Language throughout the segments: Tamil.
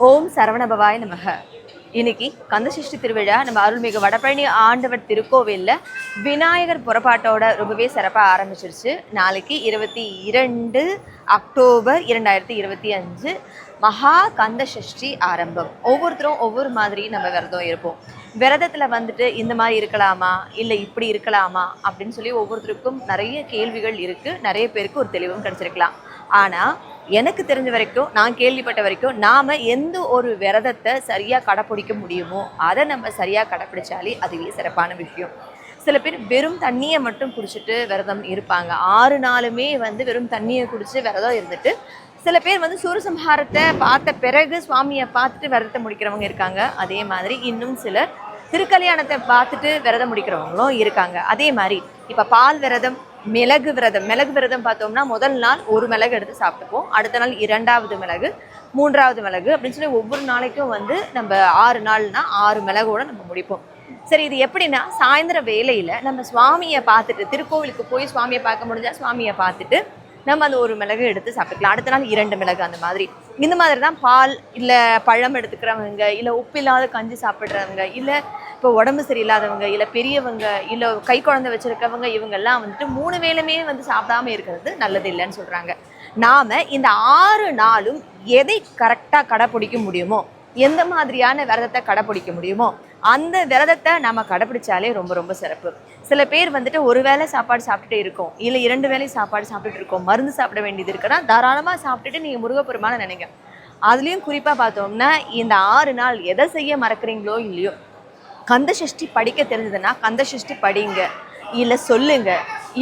ஓம் சரவணபவாய் நமக. இன்னைக்கு கந்தசஷ்டி திருவிழா. நம்ம அருள்மிகு வடபழனி ஆண்டவர் திருக்கோவிலில் விநாயகர் புறப்பாட்டோட ரொம்பவே சிறப்பாக ஆரம்பிச்சிருச்சு. நாளைக்கு இருபத்தி இரண்டு அக்டோபர் இரண்டாயிரத்தி இருபத்தி அஞ்சு மகா கந்த சஷ்டி ஆரம்பம். ஒவ்வொருத்தரும் ஒவ்வொரு மாதிரி நம்ம விரதம் இருப்போம். விரதத்தில் வந்துட்டு இந்த மாதிரி இருக்கலாமா? இல்லை இப்படி இருக்கலாமா? அப்படின்னு சொல்லி ஒவ்வொருத்தருக்கும் நிறைய கேள்விகள் இருக்குது நிறைய பேருக்கு ஒரு தெளிவும் கிடச்சிருக்கலாம். ஆனால் எனக்கு தெரிஞ்ச வரைக்கும் நான் கேள்விப்பட்ட வரைக்கும் நாம் எந்த ஒரு விரதத்தை சரியாக கடைப்பிடிக்க முடியுமோ அதை நம்ம சரியாக கடைப்பிடிச்சாலே அதுவே சிறப்பான விஷயம். சில பேர் வெறும் தண்ணியை மட்டும் குடிச்சிட்டு விரதம் இருப்பாங்க. ஆறு நாளுமே வந்து வெறும் தண்ணியை குடித்து விரதம் இருந்துட்டு சில பேர் வந்து சூரசம்ஹாரத்தை பார்த்த பிறகு சுவாமியை பார்த்துட்டு விரதத்தை முடிக்கிறவங்க இருக்காங்க. அதே மாதிரி இன்னும் சிலர் திருக்கல்யாணத்தை பார்த்துட்டு விரதம் முடிக்கிறவங்களும் இருக்காங்க. அதே மாதிரி இப்போ பால் விரதம் மிளகு விரதம். மிளகு விரதம் பார்த்தோம்னா முதல் நாள் ஒரு மிளகு எடுத்து சாப்பிட்டுப்போம் அடுத்த நாள் இரண்டாவது மிளகு மூன்றாவது மிளகு அப்படின்னு சொல்லி ஒவ்வொரு நாளைக்கும் வந்து நம்ம ஆறு நாள்னா ஆறு மிளகோட நம்ம முடிப்போம். சரி இது எப்படின்னா சாயந்தர வேலையில் நம்ம சுவாமியை பார்த்துட்டு திருக்கோவிலுக்கு போய் சுவாமியை பார்க்க முடிஞ்சால் சுவாமியை பார்த்துட்டு நம்ம அந்த ஒரு மிளகு எடுத்து சாப்பிட்டுக்கலாம். அடுத்த நாள் இரண்டு மிளகு அந்த மாதிரி. இந்த மாதிரி தான் பால் இல்லை பழம் எடுத்துக்கிறவங்க இல்லை உப்பு இல்லாத கஞ்சி சாப்பிட்றவங்க இல்லை இப்போ உடம்பு சரியில்லாதவங்க இல்லை பெரியவங்க இல்லை கை குழந்தை வச்சுருக்கவங்க இவங்கெல்லாம் வந்துட்டு மூணு வேலையுமே வந்து சாப்பிடாம இருக்கிறது நல்லது இல்லைன்னு சொல்கிறாங்க நாம் இந்த ஆறு நாளும் எதை கரெக்டாக கடைப்பிடிக்க முடியுமோ எந்த மாதிரியான விரதத்தை கடைப்பிடிக்க முடியுமோ அந்த விரதத்தை நம்ம கடைப்பிடிச்சாலே ரொம்ப ரொம்ப சிறப்பு. சில பேர் வந்துட்டு ஒரு வேளை சாப்பாடு சாப்பிட்டுட்டே இருக்கோம் இல்லை இரண்டு வேளை சாப்பாடு சாப்பிட்டுட்டு இருக்கோம் மருந்து சாப்பிட வேண்டியது இருக்குன்னா தாராளமாக சாப்பிட்டுட்டு நீங்கள் முருகப்பெருமான நினைங்க. அதுலேயும் குறிப்பாக பார்த்தோம்னா இந்த ஆறு நாள் எதை செய்ய மறக்கிறீங்களோ இல்லையோ கந்த சஷ்டி படிக்க தெரிஞ்சதுன்னா கந்த சஷ்டி படிங்க. இல்லை சொல்லுங்க.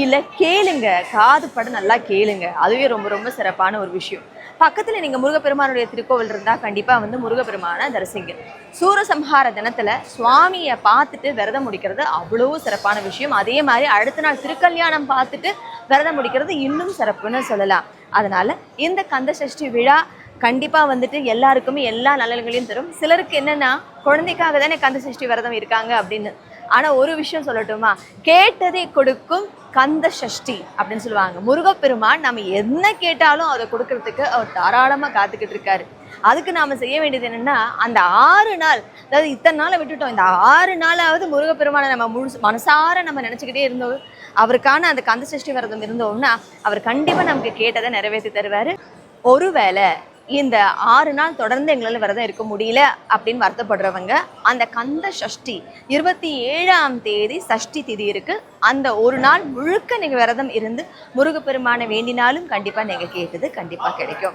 இல்லை கேளுங்க. காது பட நல்லா கேளுங்க. அதுவே ரொம்ப ரொம்ப சிறப்பான ஒரு விஷயம். பக்கத்தில் நீங்கள் முருகப்பெருமானுடைய திருக்கோவில் இருந்தால் கண்டிப்பாக வந்து முருகப்பெருமானை தரிசிங்க. சூரசம்ஹார தினத்தில் சுவாமியை பார்த்துட்டு விரதம் முடிக்கிறது அவ்வளோ சிறப்பான விஷயம். அதே மாதிரி அடுத்த நாள் திருக்கல்யாணம் பார்த்துட்டு விரதம் முடிக்கிறது இன்னும் சிறப்புன்னு சொல்லலாம். அதனால் இந்த கந்த சஷ்டி விழா கண்டிப்பாக வந்துட்டு எல்லாருக்குமே எல்லா நலன்களையும் தரும். சிலருக்கு என்னென்னா குழந்தைக்காக தானே கந்த சஷ்டி விரதம் இருக்காங்க அப்படின்னு. ஆனால் ஒரு விஷயம் சொல்லட்டுமா? கேட்டதை கொடுக்கும் கந்த சஷ்டி அப்படின்னு சொல்லுவாங்க. முருகப்பெருமான் நம்ம என்ன கேட்டாலும் அதை கொடுக்கறதுக்கு அவர் தாராளமாக காத்துக்கிட்டு இருக்காரு. அதுக்கு நாம் செய்ய வேண்டியது என்னென்னா அந்த ஆறு நாள் அதாவது இத்தனை நாளை விட்டுட்டோம். இந்த ஆறு நாளாவது முருகப்பெருமானை நம்ம முழு மனசார நம்ம நினச்சிக்கிட்டே இருந்தோம். அவருக்கான அந்த கந்த சஷ்டி விரதம் இருந்தோம்னா அவர் கண்டிப்பாக நமக்கு கேட்டதை நிறைவேற்றி தருவார். ஒருவேளை இந்த ஆறு நாள் தொடர்ந்து எங்களால் விரதம் இருக்க முடியல அப்படின்னு வருத்தப்படுறவங்க அந்த கந்த சஷ்டி இருபத்தி ஏழாம் தேதி சஷ்டி திதி இருக்கு. அந்த ஒரு நாள் முழுக்க நீங்கள் விரதம் இருந்து முருகப்பெருமானை வேண்டினாலும் கண்டிப்பாக நீங்கள் கேட்டது கண்டிப்பாக கிடைக்கும்.